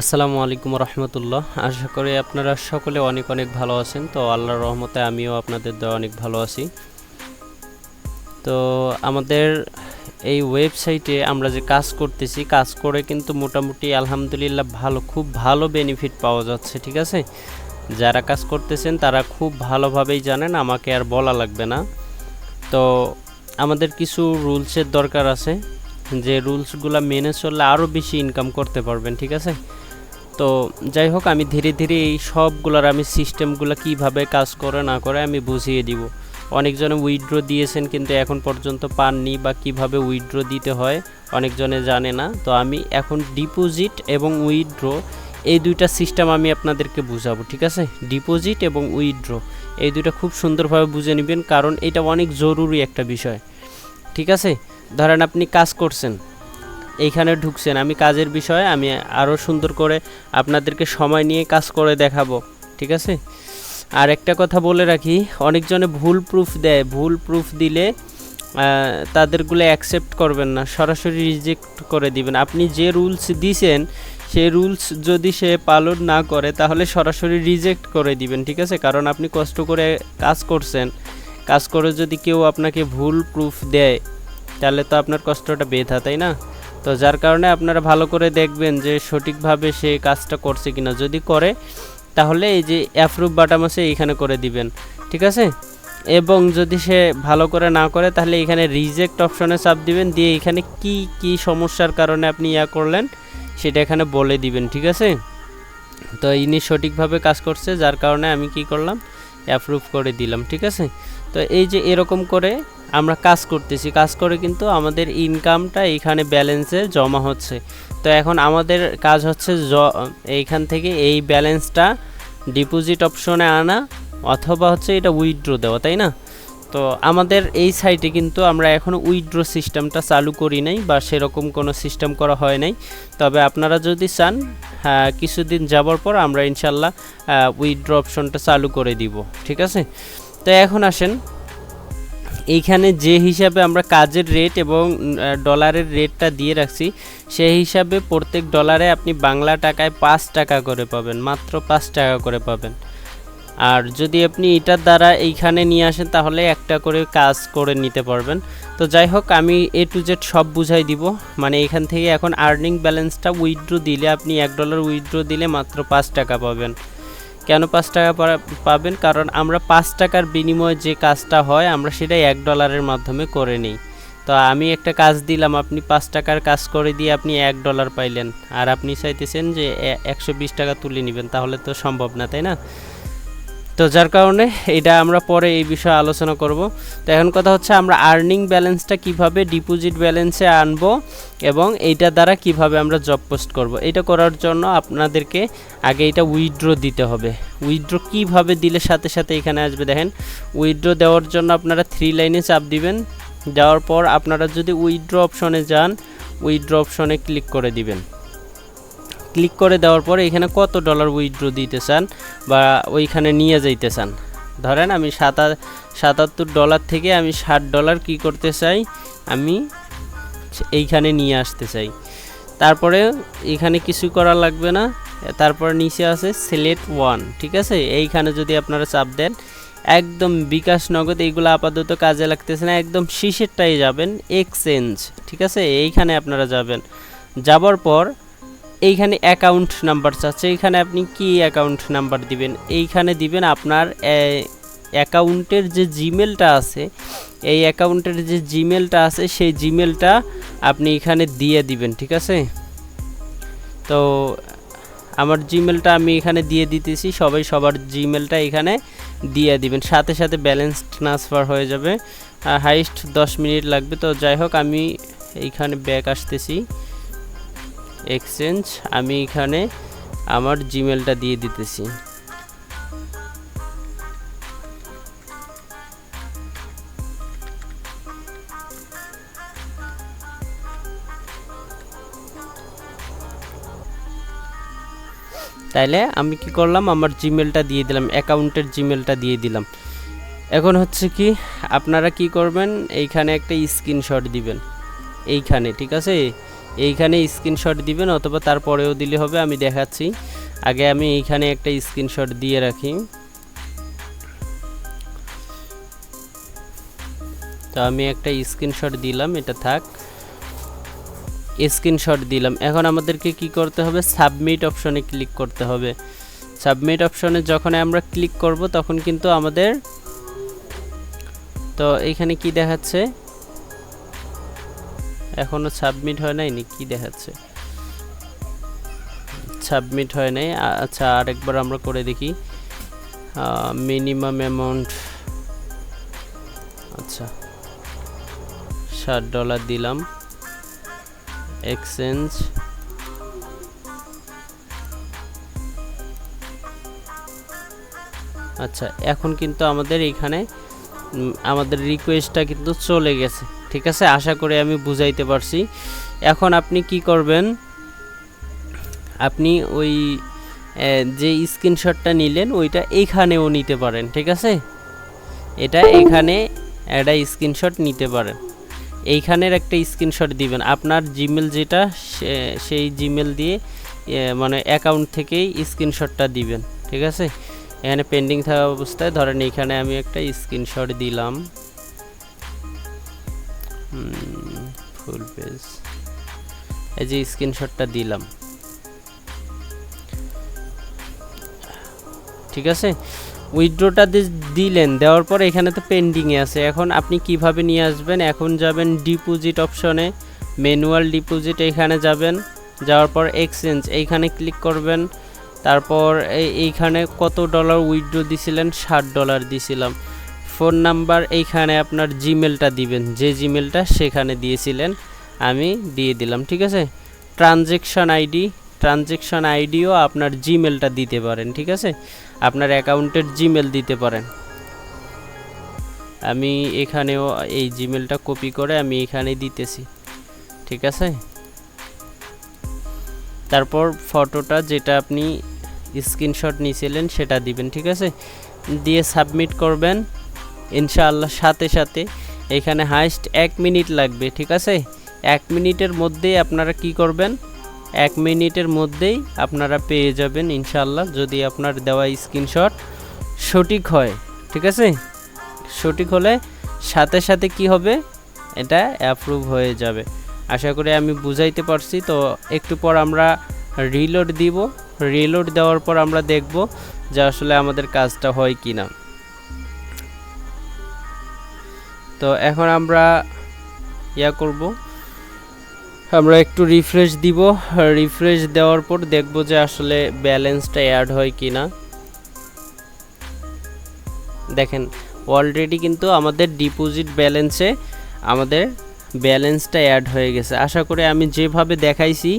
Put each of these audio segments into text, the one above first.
আসসালামু আলাইকুম রহমতুল্লাহ। আশা করি আপনারা সকলে অনেক অনেক ভালো আছেন। তো আল্লাহর রহমতে আমিও আপনাদের দেওয়া অনেক ভালো আছি। তো আমাদের এই ওয়েবসাইটে আমরা যে কাজ করতেছি, কাজ করে কিন্তু মোটামুটি আলহামদুলিল্লাহ ভালো, খুব ভালো বেনিফিট পাওয়া যাচ্ছে, ঠিক আছে? যারা কাজ করতেছেন তারা খুব ভালোভাবেই জানেন, আমাকে আর বলা লাগবে না। তো আমাদের কিছু রুলসের দরকার আছে, যে রুলসগুলো মেনে চললে আরও বেশি ইনকাম করতে পারবেন, ঠিক আছে? তো যাই হোক, আমি ধীরে ধীরে এই সবগুলোর আমি সিস্টেমগুলো কীভাবে কাজ করে না করে আমি বুঝিয়ে দিব। অনেকজনে উইথড্র দিয়েছেন কিন্তু এখন পর্যন্ত পাননি বা কীভাবে উইথড্র দিতে হয় অনেকজনে জানে না। তো আমি এখন ডিপোজিট এবং উইথড্র এই দুইটা সিস্টেম আমি আপনাদেরকে বুঝাবো, ঠিক আছে? ডিপোজিট এবং উইথড্র এই দুইটা খুব সুন্দরভাবে বুঝে নেবেন, কারণ এটা অনেক জরুরি একটা বিষয়, ঠিক আছে? ধরেন আপনি কাজ করছেন এইখানে ঢুকছেন। আমি কাজের বিষয়ে আমি আরও সুন্দর করে আপনাদেরকে সময় নিয়ে কাজ করে দেখাবো, ঠিক আছে? আর একটা কথা বলে রাখি, অনেকজনে ভুল প্রুফ দেয়। ভুল প্রুফ দিলে তাদেরগুলো অ্যাকসেপ্ট করবেন না, সরাসরি রিজেক্ট করে দিবেন। আপনি যে রুলস দিছেন, সেই রুলস যদি সে পালন না করে, তাহলে সরাসরি রিজেক্ট করে দিবেন, ঠিক আছে? কারণ আপনি কষ্ট করে কাজ করছেন। কাজ করে যদি কেউ আপনাকে ভুল প্রুফ দেয়, তাহলে তো আপনার কষ্টটা বেধা, তাই না? তো যার কারণে আপনারা ভালো করে দেখবেন যে সঠিকভাবে সে কাজটা করছে কিনা। যদি করে, তাহলে এই যে অ্যাপ্রুভ বাটাম আছে, এইখানে করে দিবেন। ঠিক আছে? এবং যদি সে ভালো করে না করে, তাহলে এখানে রিজেক্ট অপশনে চাপ দিবেন। দিয়ে এখানে কি কি সমস্যার কারণে আপনি ইয়া করলেন, সেটা এখানে বলে দিবেন। ঠিক আছে? তো ইনি সঠিকভাবে কাজ করছে, যার কারণে আমি কি করলাম অ্যাপ্রুভ করে দিলাম। ঠিক আছে? তো এই যে এরকম করে আমরা কাজ করতেছি। কাজ করে কিন্তু আমাদের ইনকামটা এখানে ব্যালেন্সে জমা হচ্ছে। তো এখন আমাদের কাজ হচ্ছে এইখান থেকে এই ব্যালেন্সটা ডিপোজিট অপশনে আনা অথবা হচ্ছে এটা উইথড্র দেওয়া তাই না? তো আমাদের এই সাইটে কিন্তু আমরা এখনও উইথড্র সিস্টেমটা চালু করি নাই বা সেরকম কোনো সিস্টেম করা হয় নাই। তবে আপনারা যদি চান হ্যাঁ, কিছুদিন যাবার পর আমরা ইনশাল্লাহ উইথড্র অপশনটা চালু করে দিব। ঠিক আছে? তো এখন আসেন। এইখানে যে হিসাবে আমরা কাজের রেট এবং ডলারের রেটটা দিয়ে রাখছি, সেই হিসাবে প্রত্যেক ডলারে আপনি বাংলা টাকায় পাঁচ টাকা করে পাবেন, মাত্র পাঁচ টাকা করে পাবেন। আর যদি আপনি এটার দ্বারা এইখানে নিয়ে আসেন, তাহলে একটা করে কাজ করে নিতে পারবেন। তো যাই হোক, আমি এ টু জেড সব বুঝাই দিব। মানে এখান থেকে এখন আর্নিং ব্যালেন্সটা উইথড্র দিলে, আপনি এক ডলার উইথড্র দিলে মাত্র পাঁচ টাকা পাবেন। কেন পাঁচ টাকা পাবেন? কারণ আমরা পাঁচ টাকার বিনিময়ে যে কাজটা হয়, আমরা সেটাই এক ডলারের মাধ্যমে করে নিই। তো আমি একটা কাজ দিলাম, আপনি পাঁচ টাকার কাজ করে দিয়ে আপনি এক ডলার পাইলেন। আর আপনি চাইতেছেন যে একশো বিশ টাকা তুলে নেবেন, তাহলে তো সম্ভব না, তাই না? তো যার কারণে এটা আমরা পরে এই বিষয়ে আলোচনা করব। তো এখন কথা হচ্ছে আমরা আর্নিং ব্যালেন্সটা কীভাবে ডিপোজিট ব্যালেন্সে আনব এবং এইটা দ্বারা কীভাবে আমরা জব পোস্ট করব। এটা করার জন্য আপনাদেরকে আগে এটা উইথড্র দিতে হবে। উইথড্র কীভাবে দিলে সাথে সাথে এখানে আসবে দেখেন উইথড্র দেওয়ার জন্য আপনারা থ্রি লাইনে চাপ দিবেন। দেওয়ার পর আপনারা যদি উইথড্র অপশনে যান উইথড্র অপশনে ক্লিক করে দিবেন। ক্লিক করে দেওয়ার পরে এখানে কত ডলার উইথড্র দিতে চান বা ওইখানে নিয়ে যাইতে চান? ধরেন আমি সাতা, সাতাত্তর ডলার থেকে আমি ষাট ডলার কি করতে চাই? আমি এইখানে নিয়ে আসতে চাই। তারপরে এখানে কিছু করা লাগবে না। তারপর নিচে আছে সিলেক্ট ওয়ান ঠিক আছে? এইখানে যদি আপনারা চাপ দেন, একদম বিকাশ নগদ এইগুলো আপাতত কাজে লাগতেছে না, একদম শীষেরটাই যাবেন এক্সচেঞ্জ ঠিক আছে? এইখানে আপনারা যাবেন। যাবার পর এইখানে অ্যাকাউন্ট নাম্বার চাচ্ছে এইখানে আপনি কি অ্যাকাউন্ট নাম্বার দিবেন? এইখানে দিবেন আপনার অ্যাকাউন্টের যে জিমেলটা আছে, এই অ্যাকাউন্টের যে জিমেলটা আছে, সেই জিমেলটা আপনি এখানে দিয়ে দিবেন, ঠিক আছে? তো, আমার জিমেলটা আমি এখানে দিয়ে দিতেছি, সবাই সবার জিমেলটা এখানে দিয়ে দিবেন। সাথে সাথে ব্যালেন্স ট্রান্সফার হয়ে যাবে। আর হাইস্ট দশ মিনিট লাগবে। তো যাই হোক, আমি এইখানে ব্যাক আসতেছি। এক্সচেঞ্জ, আমি এখানে আমার জিমেলটা দিয়ে দিতেছি। তাইলে আমি কি করলাম? আমার জিমেলটা দিয়ে দিলাম, অ্যাকাউন্টের জিমেলটা দিয়ে দিলাম। এখন হচ্ছে কি, আপনারা কি করবেন? এইখানে একটা স্ক্রিনশট দিবেন। এইখানে, ঠিক আছে? এইখানে স্ক্রিনশট দিবেন অথবা তারপরেও দিলে হবে, আমি দেখাচ্ছি। আগে আমি এইখানে একটা স্ক্রিনশট দিয়ে রাখি। তো আমি একটা স্ক্রিনশট দিলাম, এটা থাক। স্ক্রিনশট দিলাম। এখন আমাদেরকে কি করতে হবে? সাবমিট অপশনে ক্লিক করতে হবে। সাবমিট অপশনে যখন আমরা ক্লিক করব, তখন কিন্তু আমাদের, তো এখানে কি দেখাচ্ছে? এখনও সাবমিট হয় নাই কি দেখাচ্ছে? সাবমিট হয় নাই। আচ্ছা আরেকবার আমরা করে দেখি। মিনিমাম অ্যামাউন্ট আচ্ছা ষাট ডলার দিলাম। এক্সচেঞ্জ আচ্ছা এখন কিন্তু আমাদের এখানে আমাদের রিকোয়েস্টটা কিন্তু চলে গেছে। ঠিক আছে? আশা করি আমি বুঝাইতে পারছি। এখন আপনি কি করবেন? আপনি ওই যে স্ক্রিনশটটা নিলেন, ওইটা এইখানেও নিতে পারেন, ঠিক আছে? এটা এখানে একটা স্ক্রিনশট নিতে পারেন। এইখানের একটা স্ক্রিনশট দিবেন। আপনার জিমেল যেটা সেই জিমেল দিয়ে মানে অ্যাকাউন্ট থেকেই স্ক্রিনশটটা দিবেন, ঠিক আছে? এখানে পেন্ডিং থাকা অবস্থায় ধরেন এখানে আমি একটা স্ক্রিনশট দিলাম। Full page. এই যে স্ক্রিনশটটা দিলাম। ঠিক আছে? উইথড্রোটা দিলেন, দেওয়ার পর এখানে তো পেন্ডিংয়ে আছে। এখন আপনি কীভাবে নিয়ে আসবেন? এখন যাবেন ডিপোজিট অপশনে, ম্যানুয়াল ডিপোজিট এখানে যাবেন। যাওয়ার পর এক্সচেঞ্জ, এইখানে ক্লিক করবেন। তারপর এই- এইখানে কত ডলার উইথড্রো দিছিলেন? ষাট ডলার দিছিলাম। ফোন নাম্বার এইখানে আপনার জিমেলটা দিবেন। যে জিমেলটা সেখানে দিয়েছিলেন, আমি দিয়ে দিলাম, ঠিক আছে? ট্রানজেকশন আইডি, ট্রানজেকশন আইডিও আপনার জিমেলটা দিতে পারেন, ঠিক আছে? আপনার অ্যাকাউন্টের জিমেল দিতে পারেন। আমি এখানেও এই জিমেলটা কপি করে আমি এখানে দিতেছি, ঠিক আছে? তারপর ফটোটা যেটা আপনি স্ক্রিনশট নিয়েছিলেন সেটা দিবেন, ঠিক আছে? দিয়ে সাবমিট করবেন। ইনশাআল্লাহ সাথে সাথে এখানে হাইস্ট এক মিনিট লাগবে, ঠিক আছে? এক মিনিটের মধ্যেই আপনারা কি করবেন? এক মিনিটের মধ্যেই আপনারা পেয়ে যাবেন ইনশাআল্লাহ যদি আপনার দেওয়া স্ক্রিনশট সঠিক হয়, ঠিক আছে? সঠিক হলে সাথে সাথে কি হবে? এটা অ্যাপ্রুভ হয়ে যাবে। আশা করি আমি বুঝাইতে পারছি, তো একটু পর আমরা রিলোড দিব। রিলোড দেওয়ার পর আমরা দেখব যে আসলে আমাদের কাজটা হয় কি না তো এখন আমরা ইয়া করব। আমরা একটু রিফ্রেশ দিব। রিফ্রেশ দেওয়ার পর দেখব যে আসলে ব্যালেন্সটা অ্যাড হয় কি না দেখেন অলরেডি কিন্তু আমাদের ডিপোজিট ব্যালেন্সে আমাদের ব্যালেন্সটা অ্যাড হয়ে গেছে। আশা করি আমি যেভাবে দেখাইছি,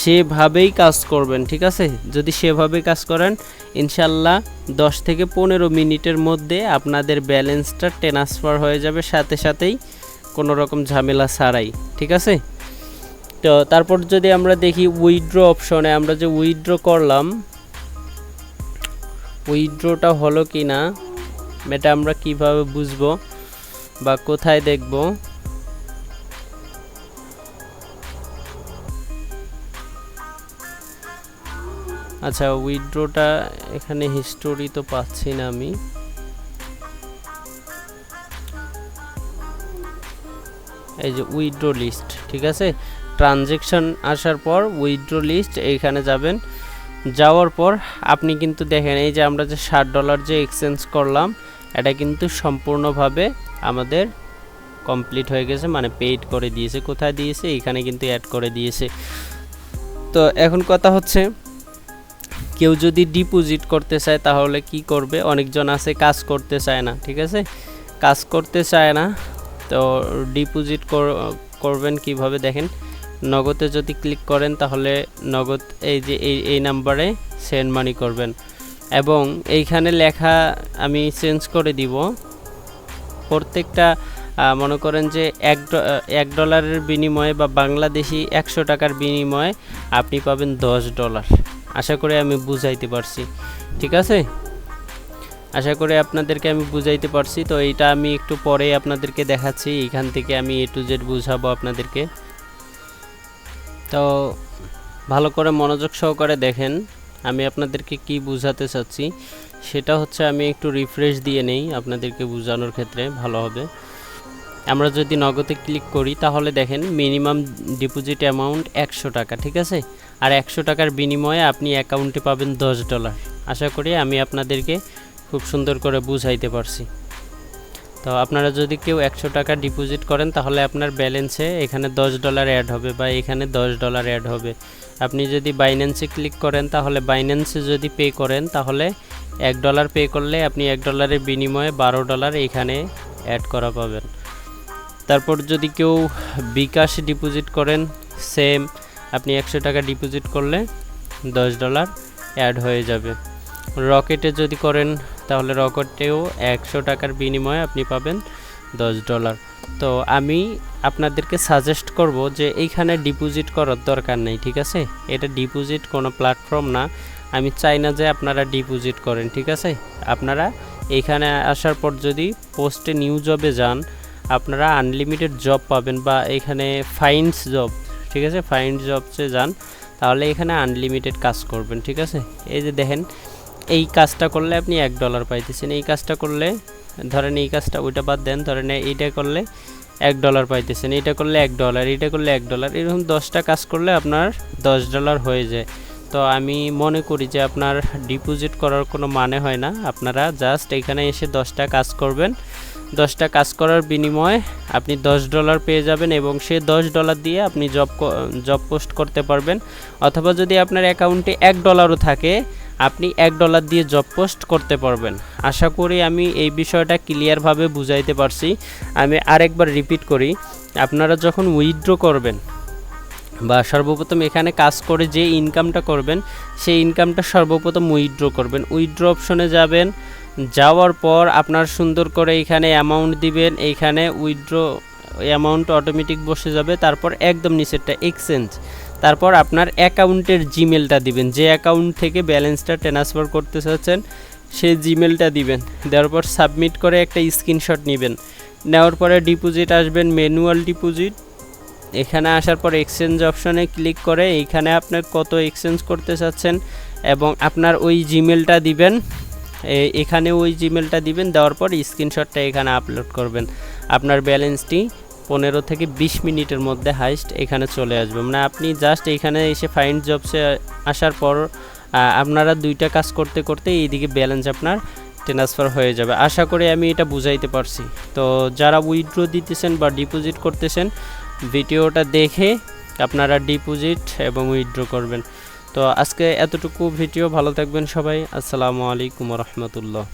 সেভাবেই কাজ করবেন, ঠিক আছে? যদি সেভাবে কাজ করেন, ইনশাল্লাহ দশ থেকে পনেরো মিনিটের মধ্যে আপনাদের ব্যালেন্সটা ট্রান্সফার হয়ে যাবে, সাথে সাথেই কোনো রকম ঝামেলা ছাড়াই, ঠিক আছে? তো তারপর যদি আমরা দেখি উইড্রো অপশনে আমরা যে উইথড্র করলাম উইড্রোটা হলো কি না এটা আমরা কীভাবে বুঝব বা কোথায় দেখব? আচ্ছা উইড্রোটা এখানে হিস্টোরি তো পাচ্ছি না আমি। এই যে উইড্রো লিস্ট, ঠিক আছে? ট্রানজেকশন আসার পর উইড্রো লিস্ট, এইখানে যাবেন। যাওয়ার পর আপনি কিন্তু দেখেন, এই যে আমরা যে ষাট ডলার যে এক্সচেঞ্জ করলাম, এটা কিন্তু সম্পূর্ণভাবে আমাদের কমপ্লিট হয়ে গেছে মানে পেইড করে দিয়েছে। কোথায় দিয়েছে? এখানে কিন্তু অ্যাড করে দিয়েছে। তো এখন কথা হচ্ছে কেউ যদি ডিপোজিট করতে চায়, তাহলে কি করবে? অনেকজন আছে, কাজ করতে চায় না, ঠিক আছে? কাজ করতে চায় না, তো ডিপোজিট করবেন কীভাবে? দেখেন, নগদে যদি ক্লিক করেন, তাহলে নগদ, এই যে, এই এই নাম্বারে সেন্ড মানি করবেন। এবং এইখানে লেখা আমি চেঞ্জ করে দিব। প্রত্যেকটা মনে করেন যে, এক এক ডলারের বিনিময়ে বা বাংলাদেশি একশো টাকার বিনিময়ে আপনি পাবেন দশ ডলার আশা করি আমি বুঝাইতে পারছি। ঠিক আছে? আশা করি আপনাদেরকে আমি বুঝাইতে পারছি। তো এইটা আমি একটু পরে আপনাদেরকে দেখাচ্ছি। এইখান থেকে আমি এ টু জেড বুঝাবো আপনাদেরকে। তো ভালো করে মনোযোগ সহকারে দেখেন, আমি আপনাদেরকে কি বুঝাতে চাচ্ছি। সেটা হচ্ছে আমি একটু রিফ্রেশ দিয়ে নেই আপনাদেরকে বোঝানোর ক্ষেত্রে, ভালো হবে। আমরা যদি নগদে ক্লিক করি, তাহলে দেখেন মিনিমাম ডিপোজিট অ্যামাউন্ট একশো টাকা, ঠিক আছে? আর একশো টাকার বিনিময়ে আপনি অ্যাকাউন্টে পাবেন দশ ডলার। আশা করি আমি আপনাদেরকে খুব সুন্দর করে বুঝাইতে পারছি। তো আপনারা যদি কেউ একশো টাকা ডিপোজিট করেন, তাহলে আপনার ব্যালেন্সে এখানে দশ ডলার অ্যাড হবে বা এখানে দশ ডলার অ্যাড হবে। আপনি যদি বাইন্যান্সে ক্লিক করেন, তাহলে বাইন্যান্সে যদি পে করেন, তাহলে এক ডলার পে করলে আপনি এক ডলারের বিনিময়ে বারো ডলার এখানে অ্যাড করা পাবেন। তারপর যদি কেউ বিকাশ ডিপোজিট করেন সেম আপনি একশো টাকা ডিপোজিট করলে দশ ডলার অ্যাড হয়ে যাবে। রকেটে যদি করেন, তাহলে রকেটেও একশো টাকার বিনিময়ে আপনি পাবেন দশ ডলার তো আমি আপনাদেরকে সাজেস্ট করব যে এইখানে ডিপোজিট করার দরকার নেই, ঠিক আছে? এটা ডিপোজিট কোনো প্ল্যাটফর্ম না। আমি চাই না যে আপনারা ডিপোজিট করেন, ঠিক আছে? আপনারা এইখানে আসার পর যদি পোস্টে নিউ জবে যান আপনারা আনলিমিটেড জব পাবেন বা এখানে ফাইন্স জব ঠিক আছে? ফাইন্ড জবসে যান, তাহলে এখানে আনলিমিটেড কাজ করবেন, ঠিক আছে? এই যে দেখেন, এই কাজটা করলে আপনি এক ডলার পাইতেছেন, এই কাজটা করলে, ধরেন এই কাজটা ওইটা বাদ দেন, ধরেন এইটা করলে এক ডলার পাইতেছেন, এইটা করলে এক ডলার এইটা করলে এক ডলার এরকম দশটা কাজ করলে আপনার দশ ডলার হয়ে যায়। তো আমি মনে করি যে আপনার ডিপোজিট করার কোনো মানে হয় না, আপনারা জাস্ট এখানে এসে দশটা কাজ করবেন দশটা কাজ করার বিনিময়ে আপনি দশ ডলার পেয়ে যাবেন এবং সে দশ ডলার দিয়ে আপনি জব জব পোস্ট করতে পারবেন। অথবা যদি আপনার অ্যাকাউন্টে এক ডলারও থাকে, আপনি এক ডলার দিয়ে জব পোস্ট করতে পারবেন। আশা করি আমি এই বিষয়টা ক্লিয়ারভাবে বুঝাইতে পারছি। আমি আরেকবার রিপিট করি, আপনারা যখন উইথড্র করবেন বা সর্বপ্রথম এখানে কাজ করে যে ইনকামটা করবেন, সেই ইনকামটা সর্বপ্রথম উইথড্র করবেন। উইথড্র অপশনে যাবেন যাওয়ার পর আপনার সুন্দর করে এখানে অ্যামাউন্ট দিবেন এইখানে উইথড্র অ্যামাউন্ট অটোমেটিক বসে যাবে, তারপর একদম নিচেরটা এক্সচেঞ্জ তারপর আপনার অ্যাকাউন্টের জিমেলটা দিবেন, যে অ্যাকাউন্ট থেকে ব্যালেন্সটা ট্রান্সফার করতে চাচ্ছেন, সেই জিমেলটা দিবেন। দেওয়ার পর সাবমিট করে একটা স্ক্রিনশট নেবেন। নেওয়ার পরে ডিপোজিট আসবেন ম্যানুয়াল ডিপোজিট এখানে আসার পর এক্সচেঞ্জ অপশনে ক্লিক করে এইখানে আপনার কত এক্সচেঞ্জ করতে চাচ্ছেন এবং আপনার ওই জিমেলটা দিবেন। এখানে ওই জিমেলটা দিবেন, দেওয়ার পর স্ক্রিনশটটা এখানে আপলোড করবেন। আপনার ব্যালেন্সটি পনেরো থেকে বিশ মিনিটের মধ্যে হাইস্ট এখানে চলে আসবে। মানে আপনি জাস্ট এখানে এসে ফাইন্ড জবসে আসার পর আপনারা দুইটা কাজ করতে করতে এইদিকে ব্যালেন্স আপনার ট্রান্সফার হয়ে যাবে। আশা করি আমি এটা বুঝাইতে পারছি। তো যারা উইথড্র দিতেছেন বা ডিপোজিট করতেছেন, ভিডিওটা দেখে আপনারা ডিপোজিট এবং উইথড্র করবেন। তো আজকে এতটুকু ভিডিও ভালো থাকবেন সবাই। আসসালামু আলাইকুম রহমতুল্লাহ।